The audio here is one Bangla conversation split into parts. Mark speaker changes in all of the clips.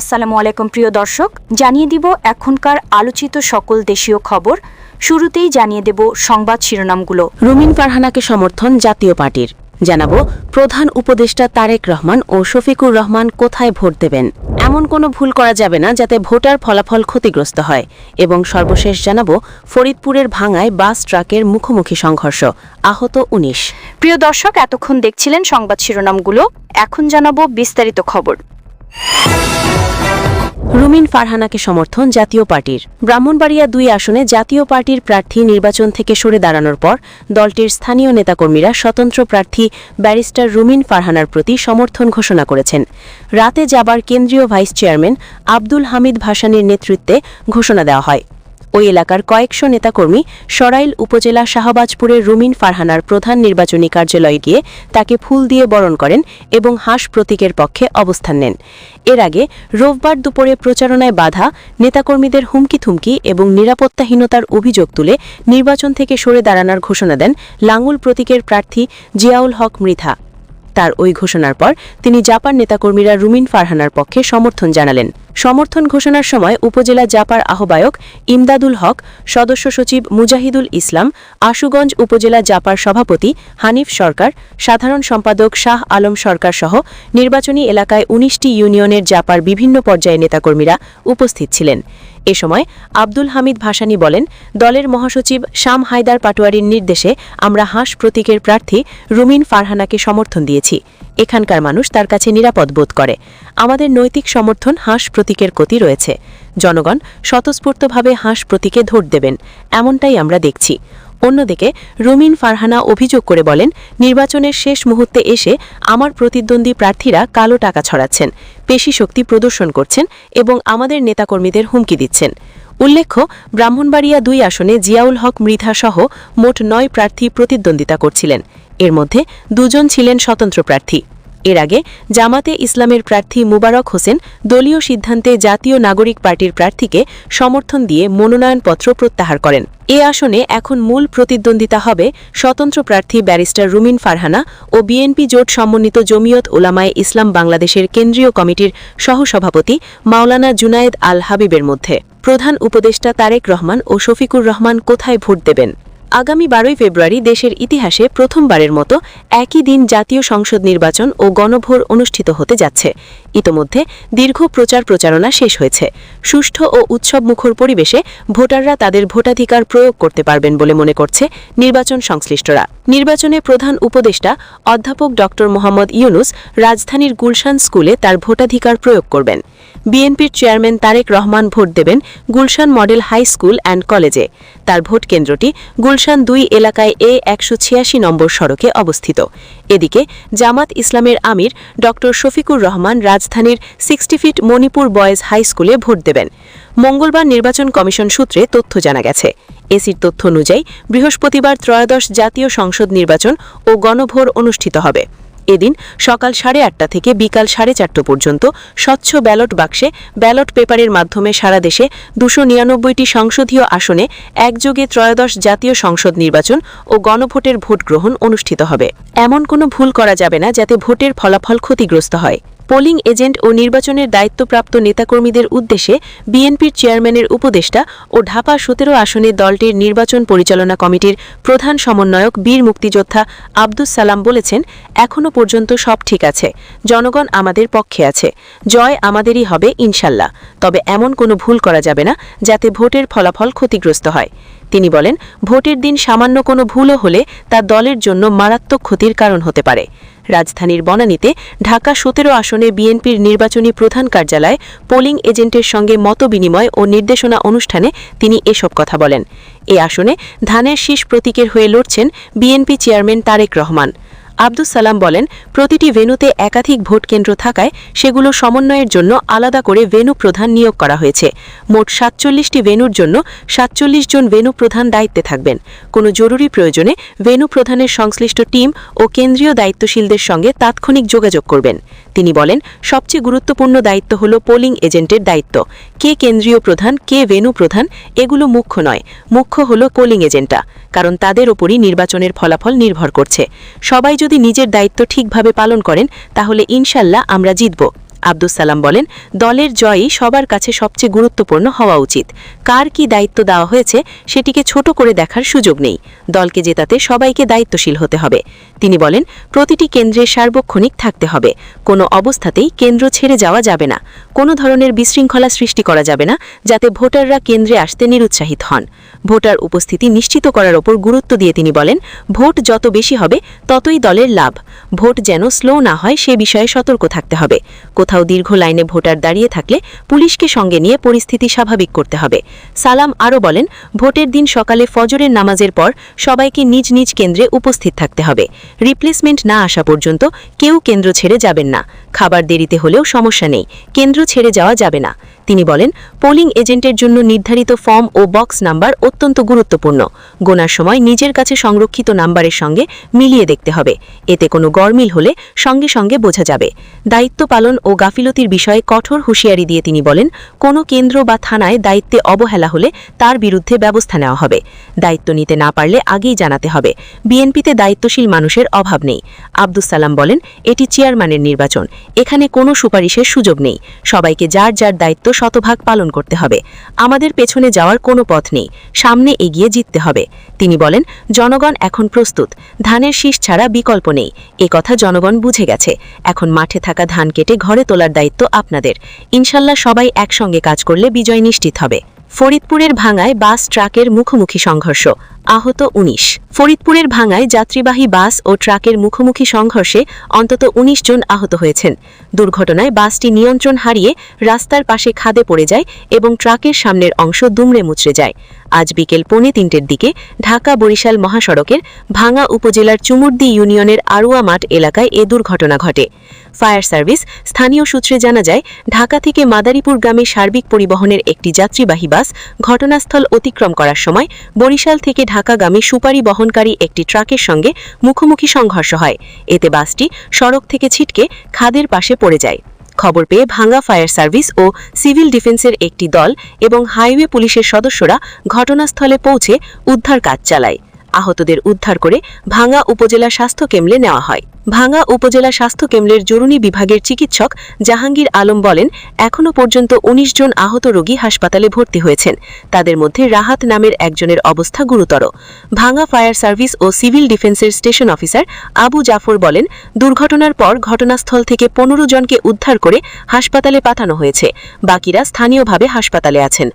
Speaker 1: আসসালামু আলাইকুম প্রিয় দর্শক জানিয়ে দিব এখনকার আলোচিত সকল দেশীয় খবর শুরুতেই জানিয়ে দেব সংবাদ শিরোনামগুলো
Speaker 2: রুমিন ফারহানাকে সমর্থন জাতীয় পার্টির জানাবো প্রধান উপদেষ্টা তারেক রহমান ও শফিকুর রহমান কোথায় ভোট দেবেন এমন কোনো ভুল করা যাবে না যাতে ভোটার ফলাফল ক্ষতিগ্রস্ত হয় এবং সর্বশেষ জানাবো ফরিদপুরের ভাঙায় বাস ট্রাকের মুখোমুখি সংঘর্ষ আহত উনিশ
Speaker 1: প্রিয় দর্শক এতক্ষণ দেখছিলেন সংবাদ শিরোনামগুলো এখন জানাবো বিস্তারিত খবর
Speaker 3: রুমিন ফারহানাকে সমর্থন জাতীয় পার্টির ব্রাহ্মণবাড়িয়া দুই আসনে জাতীয় পার্টির প্রার্থী নির্বাচন থেকে সরে দাঁড়ানোর পর দলটির স্থানীয় নেতাকর্মীরা স্বতন্ত্র প্রার্থী ব্যারিস্টার রুমিন ফারহানার প্রতি সমর্থন ঘোষণা করেছেন রাতে যাবার কেন্দ্রীয় ভাইস চেয়ারম্যান আব্দুল হামিদ ভাসানির নেতৃত্বে ঘোষণা দেওয়া হয় ওই এলাকার কয়েকশো নেতাকর্মী সরাইল উপজেলা শাহবাজপুরের রুমিন ফারহানার প্রধান নির্বাচনী কার্যালয়ে গিয়ে তাকে ফুল দিয়ে বরণ করেন এবং হাঁস প্রতীকের পক্ষে অবস্থান নেন এর আগে রোববার দুপুরে প্রচারণায় বাধা নেতাকর্মীদের হুমকি থুমকি এবং নিরাপত্তাহীনতার অভিযোগ তুলে নির্বাচন থেকে সরে দাঁড়ানোর ঘোষণা দেন লাঙ্গুল প্রতীকের প্রার্থী জিয়াউল হক মৃধা তার ওই ঘোষণার পর তিনি জাপান নেতাকর্মীরা রুমিন ফারহানার পক্ষে সমর্থন জানালেন সমর্থন ঘোষণার সময় উপজেলা জাপার আহ্বায়ক ইমদাদুল হক সদস্য সচিব মুজাহিদুল ইসলাম আশুগঞ্জ উপজেলা জাপার সভাপতি হানিফ সরকার সাধারণ সম্পাদক শাহ আলম সরকার সহ নির্বাচনী এলাকায় উনিশটি ইউনিয়নের জাপার বিভিন্ন পর্যায়ে নেতাকর্মীরা উপস্থিত ছিলেন এ সময় আব্দুল হামিদ ভাসানী বলেন দলের মহাসচিব শাম হায়দার পাটোয়ারির নির্দেশে আমরা হাঁস প্রতীকের প্রার্থী রুমিন ফারহানাকে সমর্থন দিয়েছি এখানকার মানুষ তার কাছে নিরাপদ বোধ করে আমাদের নৈতিক সমর্থন হাঁস প্রতীকের গতি রয়েছে জনগণ স্বতঃস্ফূর্তভাবে হাঁস প্রতীকে ধর দেবেন এমনটাই আমরা দেখছি অন্যদিকে রুমিন ফারহানা অভিযোগ করে বলেন নির্বাচনের শেষ মুহূর্তে এসে আমার প্রতিদ্বন্দ্বী প্রার্থীরা কালো টাকা ছড়াচ্ছেন পেশি শক্তি প্রদর্শন করছেন এবং আমাদের নেতাকর্মীদের হুমকি দিচ্ছেন উল্লেখ্য ব্রাহ্মণবাড়িয়া দুই আসনে জিয়াউল হক মৃধাসহ মোট নয় প্রার্থী প্রতিদ্বন্দ্বিতা করছিলেন এর মধ্যে দুজন ছিলেন স্বতন্ত্র প্রার্থী এর আগে জামাতে ইসলামের প্রার্থী মুবারক হোসেন দলীয় সিদ্ধান্তে জাতীয় নাগরিক পার্টির প্রার্থীকে সমর্থন দিয়ে মনোনয়নপত্র প্রত্যাহার করেন এ আসনে এখন মূল প্রতিদ্বন্দ্বিতা হবে স্বতন্ত্র প্রার্থী ব্যারিস্টার রুমিন ফারহানা ও বিএনপি জোট সমন্বিত জমিয়ত ওলামায় ইসলাম বাংলাদেশের কেন্দ্রীয় কমিটির সহসভাপতি মাওলানা জুনায়েদ আল হাবিবের মধ্যে
Speaker 1: প্রধান উপদেষ্টা তারেক রহমান ও শফিকুর রহমান কোথায় ভোট দেবেন আগামী বারোই ফেব্রুয়ারি দেশের ইতিহাসে প্রথমবারের মতো একই দিন জাতীয় সংসদ নির্বাচন ও গণভোর অনুষ্ঠিত হতে যাচ্ছে ইতোমধ্যে দীর্ঘ প্রচার প্রচারণা শেষ হয়েছে সুষ্ঠু ও উৎসবমুখর পরিবেশে ভোটাররা তাদের ভোটাধিকার প্রয়োগ করতে পারবেন বলে মনে করছে নির্বাচন সংশ্লিষ্টরা নির্বাচনে প্রধান উপদেষ্টা অধ্যাপক ড মোহাম্মদ ইউনুস রাজধানীর গুলশান স্কুলে তার ভোটাধিকার প্রয়োগ করবেন বিএনপির চেয়ারম্যান তারেক রহমান ভোট দেবেন Gulshan model high school and কলেজে তার ভোট কেন্দ্রটি গুলশান গুলশান দুই এলাকায় এ একশো ছিয়াশি নম্বর সড়কে অবস্থিত এদিকে জামাত ইসলামের আমির ড শফিকুর রহমান রাজধানীর sixty feet Manipur boys high স্কুলে ভোট দেবেন মঙ্গলবার নির্বাচন কমিশন সূত্রে তথ্য জানা গেছে এসির তথ্য অনুযায়ী বৃহস্পতিবার ত্রয়োদশ জাতীয় সংসদ নির্বাচন ও গণভোর অনুষ্ঠিত হবে এদিন সকাল সাড়ে আটটা থেকে বিকাল সাড়ে চারটা পর্যন্ত স্বচ্ছ ব্যালট বাক্সে ব্যালট পেপারের মাধ্যমে সারা দেশে দুশো নিরানব্বইটি সংসদীয় আসনে একযোগে ত্রয়োদশ জাতীয় সংসদ নির্বাচন ও গণভোটের ভোট গ্রহণ অনুষ্ঠিত হবে এমন কোনো ভুল করা যাবে না যাতে ভোটের ফলাফল ক্ষতিগ্রস্ত হয় পোলিং এজেন্ট ও নির্বাচনের দায়িত্বপ্রাপ্ত নেতাকর্মীদের উদ্দেশ্যে বিএনপির চেয়ারম্যানের উপদেষ্টা ও ঢাকা সতেরো আসনে দলটির নির্বাচন পরিচালনা কমিটির প্রধান সমন্বয়ক বীর মুক্তিযোদ্ধা আব্দুস সালাম বলেছেন এখনও পর্যন্ত সব ঠিক আছে জনগণ আমাদের পক্ষে আছে জয় আমাদেরই হবে ইনশাল্লাহ তবে এমন কোনো ভুল করা যাবে না যাতে ভোটের ফলাফল ক্ষতিগ্রস্ত হয় তিনি বলেন ভোটের দিন সামান্য কোনো ভুলও হলে তা দলের জন্য মারাত্মক ক্ষতির কারণ হতে পারে রাজধানীর বনানীতে ঢাকা সতেরো আসনে বিএনপির নির্বাচনী প্রধান কার্যালয়ে পোলিং এজেন্টের সঙ্গে মতবিনিময় ও নির্দেশনা অনুষ্ঠানে তিনি এসব কথা বলেন এ আসনে ধানের শীষ প্রতীকের হয়ে লড়ছেন বিএনপি চেয়ারম্যান তারেক রহমান আব্দুস সালাম বলেন প্রতিটি ভেনুতে একাধিক ভোট কেন্দ্র থাকায় সেগুলো সমন্বয়ের জন্য আলাদা করে ভেনু প্রধান নিয়োগ করা হয়েছে মোট সাতচল্লিশটি ভেনুর জন্য সাতচল্লিশ জন ভেনু প্রধান দায়িত্বে থাকবেন কোনো জরুরি প্রয়োজনে ভেনু প্রধানের সংশ্লিষ্ট টিম ও কেন্দ্রীয় দায়িত্বশীলদের সঙ্গে তাৎক্ষণিক যোগাযোগ করবেন তিনি বলেন সবচেয়ে গুরুত্বপূর্ণ দায়িত্ব হল পোলিং এজেন্টের দায়িত্ব কে কেন্দ্রীয় প্রধান কে ভেনু প্রধান এগুলো মুখ্য নয় মুখ্য হল পোলিং এজেন্টা কারণ তাদের ওপরই নির্বাচনের ফলাফল নির্ভর করছে সবাই যদি নিজের দায়িত্ব ঠিকভাবে পালন করেন তাহলে ইনশাল্লাহ আমরা জিতব আব্দুল সালাম বলেন দলের জয়ই সবার কাছে সবচেয়ে গুরুত্বপূর্ণ হওয়া উচিত কার কি দায়িত্ব দেওয়া হয়েছে সেটিকে ছোট করে দেখার সুযোগ নেই দলকে জেতাতে সবাইকে দায়িত্বশীল হতে হবে তিনি বলেন প্রতিটি কেন্দ্রে সার্বক্ষণিক থাকতে হবে কোনো অবস্থাতেই কেন্দ্র ছেড়ে যাওয়া যাবে না কোনো ধরনের বিশৃঙ্খলা সৃষ্টি করা যাবে না যাতে ভোটাররা কেন্দ্রে আসতে নিরুৎসাহিত হন ভোটার উপস্থিতি নিশ্চিত করার ওপর গুরুত্ব দিয়ে তিনি বলেন ভোট যত বেশি হবে ততই দলের লাভ ভোট যেন স্লো না হয় সে বিষয়ে সতর্ক থাকতে হবে কোথাও কোথাও দীর্ঘ লাইনে ভোটার দাঁড়িয়ে থাকলে পুলিশকে সঙ্গে নিয়ে পরিস্থিতি স্বাভাবিক করতে হবে সালাম আরও বলেন ভোটের দিন সকালে ফজরের নামাজের পর সবাইকে নিজ নিজ কেন্দ্রে উপস্থিত থাকতে হবে রিপ্লেসমেন্ট না আসা পর্যন্ত কেউ কেন্দ্র ছেড়ে যাবেন না খাবার দেরিতে হলেও সমস্যা নেই কেন্দ্র ছেড়ে যাওয়া যাবে না তিনি বলেন পোলিং এজেন্টের জন্য নির্ধারিত ফর্ম ও বক্স নাম্বার অত্যন্ত গুরুত্বপূর্ণ গোনার সময় নিজের কাছে সংরক্ষিত নাম্বারের সঙ্গে মিলিয়ে দেখতে হবে এতে কোনো গরমিল হলে সঙ্গে সঙ্গে বোঝা যাবে দায়িত্ব পালন ও গাফিলতির বিষয়ে কঠোর হুঁশিয়ারি দিয়ে তিনি বলেন কোনো কেন্দ্র বা থানায় দায়িত্বে অবহেলা হলে তার বিরুদ্ধে ব্যবস্থা নেওয়া হবে দায়িত্ব নিতে না পারলে আগেই জানাতে হবে বিএনপিতে দায়িত্বশীল মানুষের অভাব নেই আব্দুস সালাম বলেন এটি চেয়ারম্যানের নির্বাচন এখানে কোনো সুপারিশের সুযোগ নেই সবাইকে যার যার দায়িত্ব শতভাগ পালন করতে হবে আমাদের পেছনে যাওয়ার কোনো পথ নেই সামনে এগিয়ে জিততে হবে তিনি বলেন জনগণ এখন প্রস্তুত ধানের শীষ ছাড়া বিকল্প নেই এ কথা জনগণ বুঝে গেছে এখন মাঠে থাকা ধান কেটে ঘরে তোলার দায়িত্ব আপনাদের ইনশাল্লাহ সবাই একসঙ্গে কাজ করলে বিজয় নিশ্চিত হবে ফরিদপুরের ভাঙায় বাস ট্রাকের মুখোমুখি সংঘর্ষ আহত উনিশ ফরিদপুরের ভাঙায় যাত্রীবাহী বাস ও ট্রাকের মুখোমুখি সংঘর্ষে অন্তত ১৯ জন আহত হয়েছেন দুর্ঘটনায় বাসটি নিয়ন্ত্রণ হারিয়ে রাস্তার পাশে খাদে পড়ে যায় এবং ট্রাকের সামনের অংশ দুমড়ে মুচড়ে যায় আজ বিকেল পৌনে তিনটের দিকে ঢাকা বরিশাল মহাসড়কের ভাঙা উপজেলার চুমুর্দি ইউনিয়নের আরুয়া মাঠ এলাকায় এ দুর্ঘটনা ঘটে ফায়ার সার্ভিস স্থানীয় সূত্রে জানা যায় ঢাকা থেকে মাদারীপুর গ্রামে সার্বিক পরিবহনের একটি যাত্রীবাহী বাস ঘটনাস্থল অতিক্রম করার সময় বরিশাল থেকে ঢাকাগামী সুপারি বহনকারী একটি ট্রাকের সঙ্গে মুখোমুখি সংঘর্ষ হয় এতে বাসটি সড়ক থেকে ছিটকে খাদের পাশে পড়ে যায় খবর পেয়ে ভাঙ্গা ফায়ার সার্ভিস ও সিভিল ডিফেন্সের একটি দল এবং হাইওয়ে পুলিশের সদস্যরা ঘটনাস্থলে পৌঁছে উদ্ধার কাজ চালায় আহতদের উদ্ধার করে ভাঙ্গা উপজেলা স্বাস্থ্য কেন্দ্রে নেওয়া হয় ভাঙ্গা উপজেলা স্বাস্থ্য কেন্দ্রের জরুরি বিভাগের চিকিৎসক জাহাঙ্গীর আলম বলেন এখনও পর্যন্ত ১৯ জন আহত রোগী হাসপাতালে ভর্তি হয়েছেন তাদের মধ্যে রাহাত নামের একজনের অবস্থা গুরুতর ভাঙ্গা ফায়ার সার্ভিস ও সিভিল ডিফেন্সের স্টেশন অফিসার আবু জাফর বলেন দুর্ঘটনার পর ঘটনাস্থল থেকে পনেরো জনকে উদ্ধার করে হাসপাতালে পাঠানো হয়েছে বাকিরা স্থানীয়ভাবে হাসপাতালে আছেন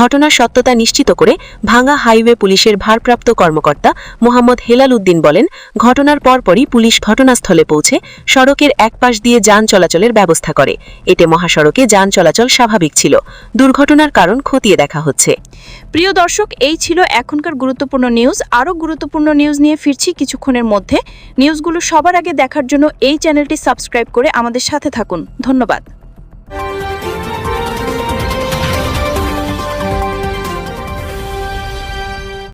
Speaker 1: ঘটনার সত্যতা নিশ্চিত করে ভাঙ্গা হাইওয়ে পুলিশের ভারপ্রাপ্ত কর্মকর্তা কর্মকর্তা মোহাম্মদ হেলাল উদ্দিন বলেন ঘটনার পরপরই পুলিশ ঘটনাস্থলে পৌঁছে সড়কের একপাশ দিয়ে যান চলাচলের ব্যবস্থা করে এতে মহাসড়কে যান চলাচল স্বাভাবিক ছিল দুর্ঘটনার কারণ খতিয়ে দেখা হচ্ছে প্রিয় দর্শক এই ছিল এখনকার গুরুত্বপূর্ণ নিউজ আরও গুরুত্বপূর্ণ নিউজ নিয়ে ফিরছি কিছুক্ষণের মধ্যে নিউজগুলো সবার আগে দেখার জন্য এই চ্যানেলটি সাবস্ক্রাইব করে আমাদের সাথে থাকুন ধন্যবাদ